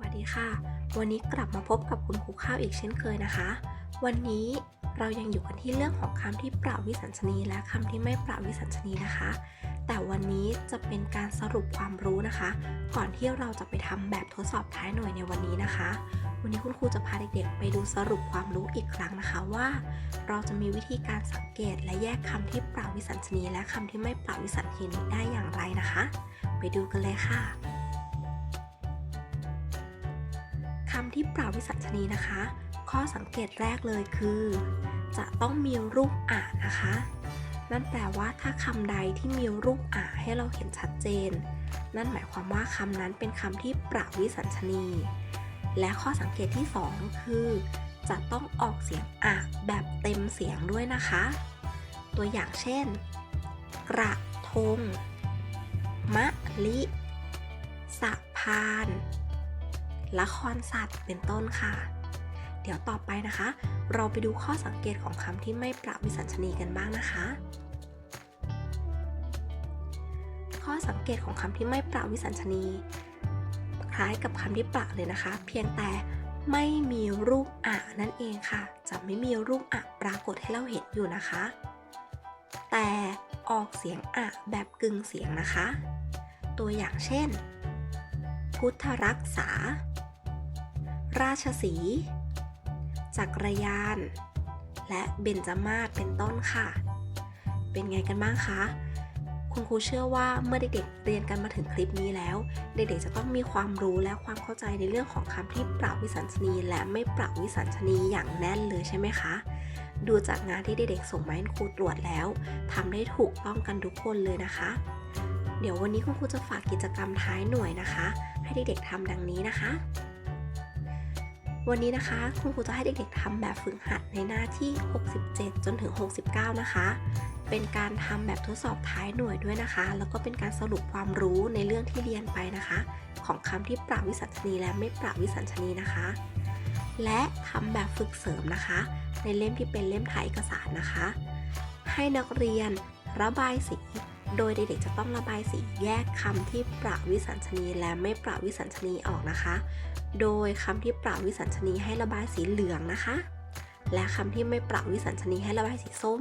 วัสดีค่ะ วันนี้กลับมาพบกับคุณครูข้าวอีกเช่นเคยนะคะ วันนี้เรายังอยู่กันที่เรื่องของคำที่ปราบวิสัญชนีและคำที่ไม่ปราบวิสัญชนีนะคะ แต่วันนี้จะเป็นการสรุปความรู้นะคะ ก่อนที่เราจะไปทำแบบทดสอบท้ายหน่วยในวันนี้นะคะ วันนี้คุณครูจะพาเด็กๆ ไปดูสรุปความรู้อีกครั้งนะคะว่า เราจะมีวิธีการสังเกตและแยกคำที่ปราบวิสัญชนีและคำที่ไม่ปราบวิสัญชนีได้อย่างไรนะคะ ไปดูกันเลยค่ะำที่ปราวิสัญชนีนะคะ ข้อสังเกตแรกเลยคือ จะต้องมีรูปอ่านนะคะ นั่นแปลว่าถ้าคำใดที่มีรูปอ่าให้เราเห็นชัดเจน นั่นหมายความว่าคำนั้นเป็นคำที่ปราวิสัญชนี และข้อสังเกตที่ 2 คือ จะต้องออกเสียงอะแบบเต็มเสียงด้วยนะคะ ตัวอย่างเช่น กระทง มะลิ สะพาน ละครสัตว์เป็นต้นค่ะ เดี๋ยวต่อไปนะคะ เราไปดูข้อสังเกตของคำที่ไม่ประวิสัญชนีกันบ้างนะคะ ข้อสังเกตของคำที่ไม่ประวิสัญชนี คล้ายกับคำที่ประเลยนะคะ เพียงแต่ไม่มีรูปอะนั่นเองค่ะ จะไม่มีรูปอะปรากฏให้เราเห็นอยู่นะคะ แต่ออกเสียงอะแบบกึ่งเสียงนะคะ ตัวอย่างเช่น พุทธรักษา ราชสี จักรยาน และเบญจมาศเป็นต้นค่ะ เป็นไงกันบ้างคะ คุณครูเชื่อว่าเมื่อเด็กๆเรียนกันมาถึงคลิปนี้แล้ว เด็กๆจะต้องมีความรู้และความเข้าใจในเรื่องของคำที่ปรับวิสัญชนีและไม่ปรับวิสัญชนีอย่างแน่นเลยใช่ไหมคะดูจากงานที่เด็กๆส่งมาให้ครูตรวจแล้วทำได้ถูกต้องกันทุกคนเลยนะคะ เดี๋ยววันนี้คุณครูจะฝากกิจกรรมท้ายหน่วยนะคะ ให้เด็กๆทำดังนี้นะคะ วันนี้นะคะ คุณครูจะให้เด็กๆทำแบบฝึกหัดในหน้าที่ 67 จนถึง 69 นะคะ เป็นการทำแบบทดสอบท้ายหน่วยด้วยนะคะ แล้วก็เป็นการสรุปความรู้ในเรื่องที่เรียนไปนะคะ ของคำที่ปราบวิสัญชนีและไม่ปราบวิสัญชนีนะคะ และทำแบบฝึกเสริมนะคะ ในเล่มที่เป็นเล่มถ่ายเอกสารนะคะ ให้นักเรียนระบายสีโดยเด็กๆจะต้องระบายสีแยกคำที่ปราบวิสัญชนีและไม่ปราบวิสัญชนีออกนะคะ โดยคำที่ปราบวิสัญชนีให้ระบายสีเหลืองนะคะ และคำที่ไม่ปราบวิสัญชนีให้ระบายสีส้ม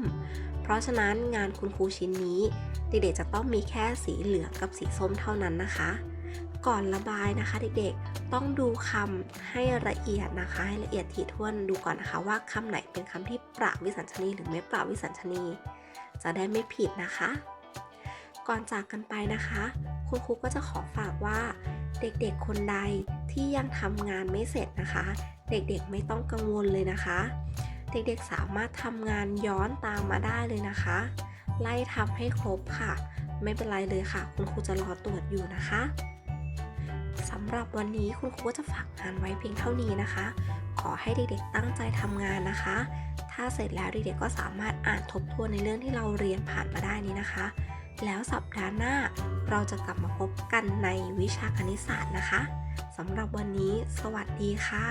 เพราะฉะนั้นงานคุณครูชิ้นนี้เด็กๆจะต้องมีแค่สีเหลืองกับสีส้มเท่านั้นนะคะ ก่อนระบายนะคะ เด็กๆต้องดูคำให้ละเอียดนะคะ ให้ละเอียดถี่ถ้วนดูก่อนนะคะว่าคำไหนเป็นคำที่ปราบวิสัญชนีหรือไม่ปราบวิสัญชนี จะได้ไม่ผิดนะคะ ก่อนจากกันไปนะคะ คุณครูก็จะขอฝากว่า เด็กๆคนใดที่ยังทำงานไม่เสร็จนะคะ เด็กๆไม่ต้องกังวลเลยนะคะ เด็กๆสามารถทำงานย้อนตามมาได้เลยนะคะ ไล่ทำให้ครบค่ะ ไม่เป็นไรเลยค่ะ คุณครูจะรอตรวจอยู่นะคะสำหรับวันนี้คุณครูก็จะฝากงานไว้เพียงเท่านี้นะคะ ขอให้เด็กๆตั้งใจทำงานนะคะ ถ้าเสร็จแล้วเด็กๆก็สามารถอ่านทบทวนในเรื่องที่เราเรียนผ่านมาได้นี้นะคะ แล้วสัปดาห์หน้าเราจะกลับมาพบกันในวิชาคณิตศาสตร์นะคะสำหรับวันนี้ สวัสดีค่ะ